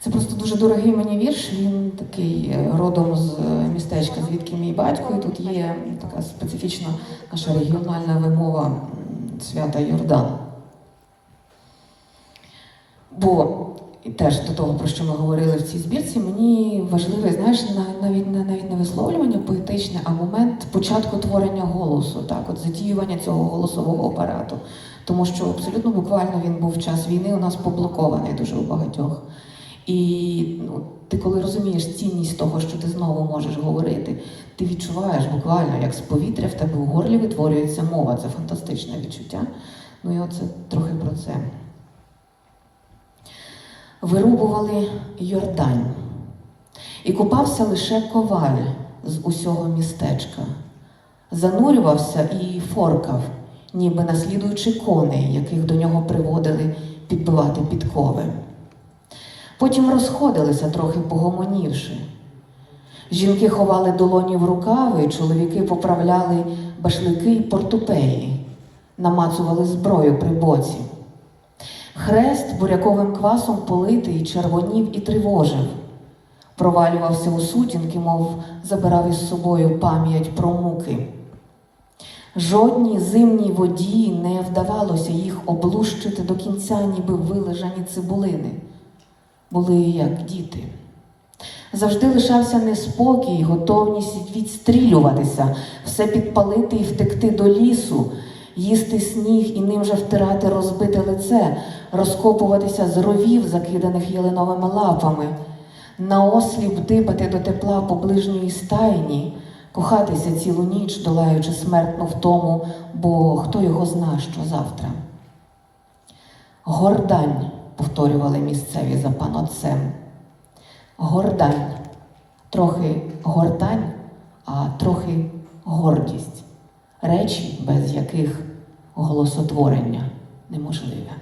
Це просто дуже дорогий мені вірш. Він такий е, родом з містечка, звідки мій батько. І тут є така специфічна наша регіональна вимова свята Йордан. Бо і теж до того, про що ми говорили в цій збірці, мені важливе, знаєш, навіть не навіть не висловлювання поетичне, а момент початку творення голосу, так, от задіювання цього голосового апарату. Тому що абсолютно буквально він був час війни у нас поблокований дуже у багатьох. І ну, ти коли розумієш цінність того, що ти знову можеш говорити, ти відчуваєш буквально, як з повітря в тебе в горлі витворюється мова. Це фантастичне відчуття. Ну і оце трохи про це. Вирубували Йордань, і купався лише коваль з усього містечка. Занурювався і форкав, ніби наслідуючи коней, яких до нього приводили підбивати підкови. Потім розходилися, трохи погомонівши. Жінки ховали долоні в рукави, чоловіки поправляли башлики й портупеї, намацували зброю при боці. Хрест буряковим квасом политий червонів і тривожив, провалювався у сутінки, мов забирав із собою пам'ять про муки. Жодній зимній воді не вдавалося їх облущити до кінця, ніби вилежані цибулини. Були як діти. Завжди лишався неспокій, готовність відстрілюватися, все підпалити і втекти до лісу, їсти сніг і ним же втирати розбите лице, розкопуватися з ровів, закиданих ялиновими лапами, наосліп дибати до тепла поближньої стайні, кохатися цілу ніч, долаючи смертну втому, бо хто його зна, що завтра. Гордань, повторювали місцеві за панотцем. Гордань. Трохи гортань, а трохи гордість. Речі, без яких голосотворення неможливе.